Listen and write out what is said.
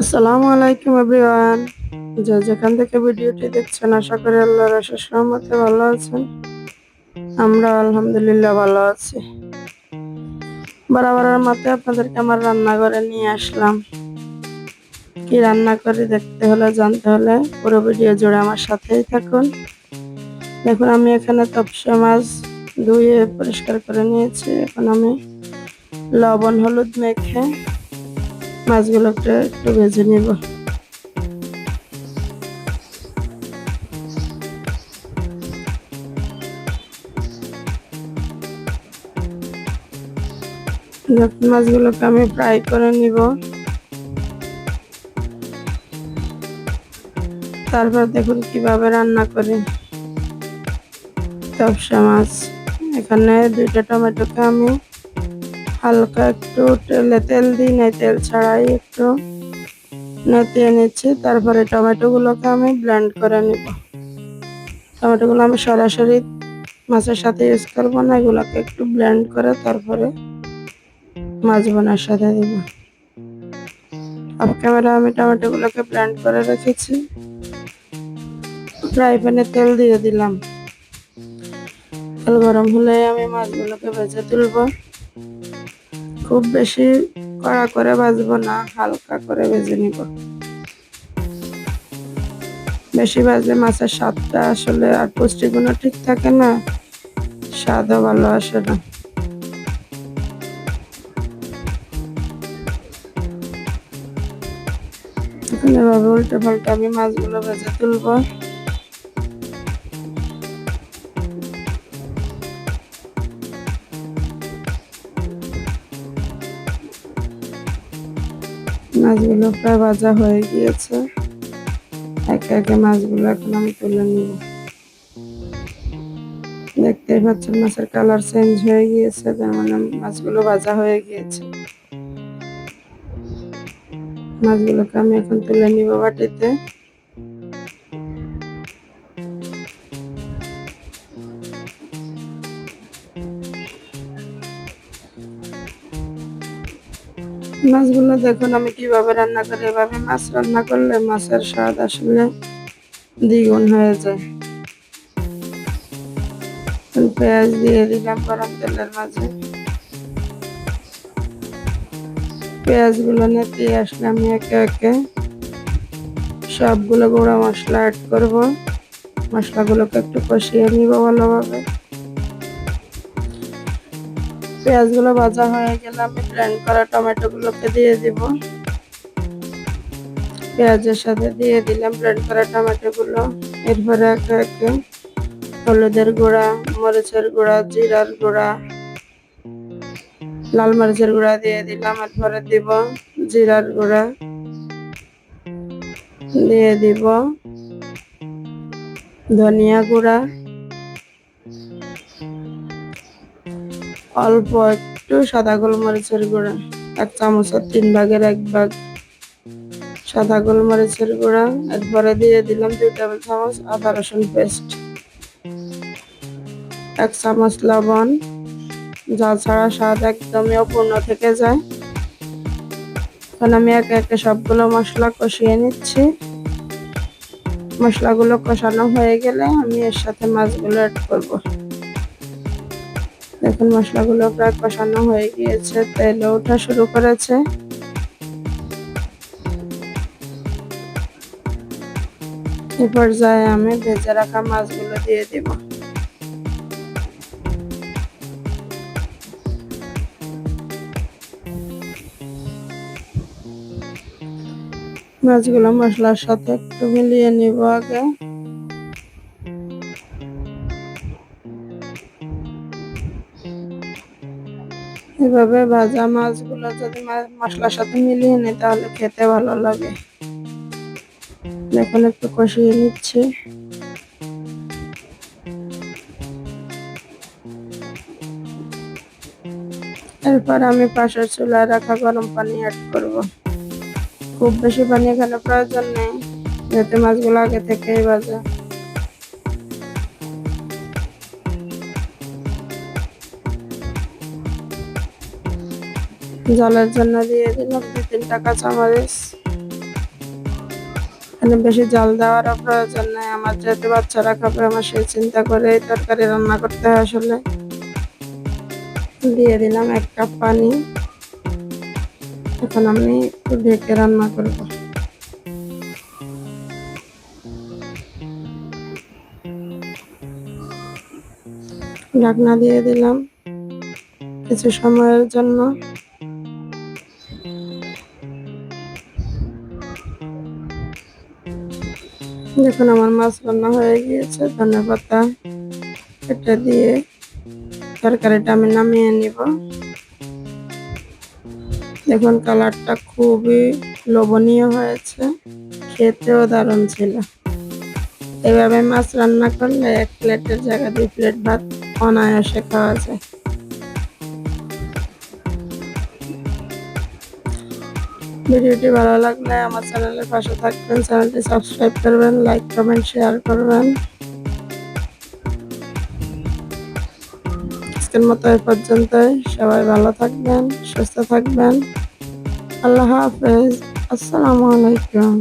আসসালামু আলাইকুম এভরিওয়ান। যে যেখান থেকে ভিডিওটি দেখছেন, আশা করি আল্লাহর আশেষ রহমতে ভালো আছেন। আমরা আলহামদুলিল্লাহ ভালো আছি। বরাবরের মতে আপনাদেরকে আমার রান্নাঘরে নিয়ে আসলাম। কি রান্না করে দেখতে হলে, জানতে হলে পুরো ভিডিও জুড়ে আমার সাথেই থাকুন। দেখুন, আমি এখানে তপসা মাছ ধুয়ে পরিষ্কার করে নিয়েছি। এখন আমি লবণ, হলুদ মেখে মাছগুলোকে একটু ভেজে নিব। মাছগুলোকে আমি ফ্রাই করে নিব। তারপর দেখুন কীভাবে রান্না করি। তপসা মাছ, এখানে দুইটা টমেটোকে আমি হালকা একটু তেলে, তেল দিই নাই, তেল ছাড়াই একটু নেতিয়ে নিচ্ছি। তারপরে টমেটোগুলোকে আমি ব্লেন্ড করে নিব। টমেটোগুলো আমি সরাসরি মাছের সাথে ইউজ করব না, এগুলোকে একটু ব্লেন্ড করে তারপরে মাছ বোনার সাথে দিব। অফ ক্যামেরা আমি টমেটোগুলোকে ব্লেন্ড করে রেখেছি। ফ্রাই প্যানে তেল দিয়ে দিলাম। তেল গরম হলে আমি মাছগুলোকে ভেজে তুলবো। খুব বেশি কড়া করে ভাজবো না, হালকা করে ভেজে নিব। বেশি ভাজলে মাছের স্বাদটা আসলে আর পুষ্টিগুণও ঠিক থাকে না, স্বাদও ভালো আসে না। এভাবে উল্টে পাল্টে আমি মাছগুলো ভেজে তুলবো। মাছগুলো প্রায় ভাজা হয়ে গিয়েছে। একে একে মাছগুলো এখন আমি তুলে নিব। দেখতেই পাচ্ছেন মাছের কালার চেঞ্জ হয়ে গিয়েছে, তার মানে মাছগুলো ভাজা হয়ে গিয়েছে। মাছগুলোকে আমি এখন তুলে নিব বাটিতে। মাছগুলো দেখুন, আমি কীভাবে রান্না করি, এভাবে মাছ রান্না করলে মাছের স্বাদ আসলে দ্বিগুণ হয়ে যায়। পেঁয়াজ দিয়ে দিলাম গরম তেলের মাঝে। পেঁয়াজগুলো নেতিয়ে আসলে আমি একে একে সবগুলো গুঁড়া মশলা অ্যাড করব। মশলাগুলোকে একটু কষিয়ে নিব ভালোভাবে। পেঁয়াজগুলো ভাজা হয়ে গেলে আমি ব্লেন্ড করা টমেটোগুলোকে দিয়ে দিব। পেঁয়াজের সাথে দিয়ে দিলাম ব্লেন্ড করা টমেটোগুলো। এরপরে একে একে হলুদের গুঁড়া, মরিচের গুঁড়া, জিরার গুঁড়া, লাল মরিচের গুঁড়া দিয়ে দিলাম। এরপরে দিব জিরার গুঁড়া। দিয়ে দিব ধনিয়া গুঁড়া। অল্প একটু সাদা গোলমরিচের গুঁড়া, এক চামচের তিন ভাগের এক ভাগ। সাদা গোলমরিচের গুঁড়া, একবারে দিয়ে দিলাম দুই টেবিল চামচ আদা রসুন পেস্ট। এক চামচ লবণ, যা ছাড়া স্বাদ একদমই অপূর্ণ থেকে যায়। এখন আমি একে একে সবগুলো মশলা কষিয়ে নিচ্ছি। মশলাগুলো কষানো হয়ে গেলে আমি এর সাথে মাছগুলো অ্যাড করব। দেখুন মশলাগুলো প্রায় কষানো হয়ে গিয়েছে তেল ওঠা শুরু করেছে। এ পর্যায়ে আমি ভেজে রাখা মাছগুলো দিয়ে দিব। মাছগুলো মশলার সাথে একটু মিলিয়ে নিব আগে। এভাবে ভাজা মাছগুলো যদি মশলার সাথে মিলিয়ে নিই, তাহলে খেতে ভালো লাগে। এখন একটু কষিয়ে নিচ্ছি। এরপর আমি পাশের চুলায় রাখা গরম পানি অ্যাড করব। খুব বেশি পানি এখানে প্রয়োজন নেই, যাতে মাছগুলো আগে থেকেই ভাজা। জলের জন্য দিয়ে দিলাম, দু তিনটা কাঁচামরিচ এখানে বেশি জল দেওয়ারও প্রয়োজন নেই, আমার যেহেতু বাচ্চারা খাবে, আমার সেই চিন্তা করে তরকারি রান্না করতে হয় আসলে। দিয়ে দিলাম এক কাপ পানি। এখন আমি ঢেকে রান্না করব। ঢাকনা দিয়ে দিলাম কিছু সময়ের জন্য। দেখুন আমার মাছ রান্না হয়ে গিয়েছে, ধনে পাতা এটা দিয়ে তরকারিটা আমি নামিয়ে নিব। দেখুন, কালারটা খুবই লোভনীয় হয়েছে, খেতেও দারুণ ছিল। এভাবে মাছ রান্না করলে এক প্লেটের জায়গায় দুই প্লেট ভাত অনায়াসে খাওয়া যায়। ভিডিওটি ভালো লাগলে আমার চ্যানেলের পাশে থাকবেন, চ্যানেলটি সাবস্ক্রাইব করবেন, লাইক, কমেন্ট, শেয়ার করবেন। আজকের মতো এ পর্যন্তই। সবাই ভালো থাকবেন, সুস্থ থাকবেন। আল্লাহ হাফেজ। আসসালামু আলাইকুম।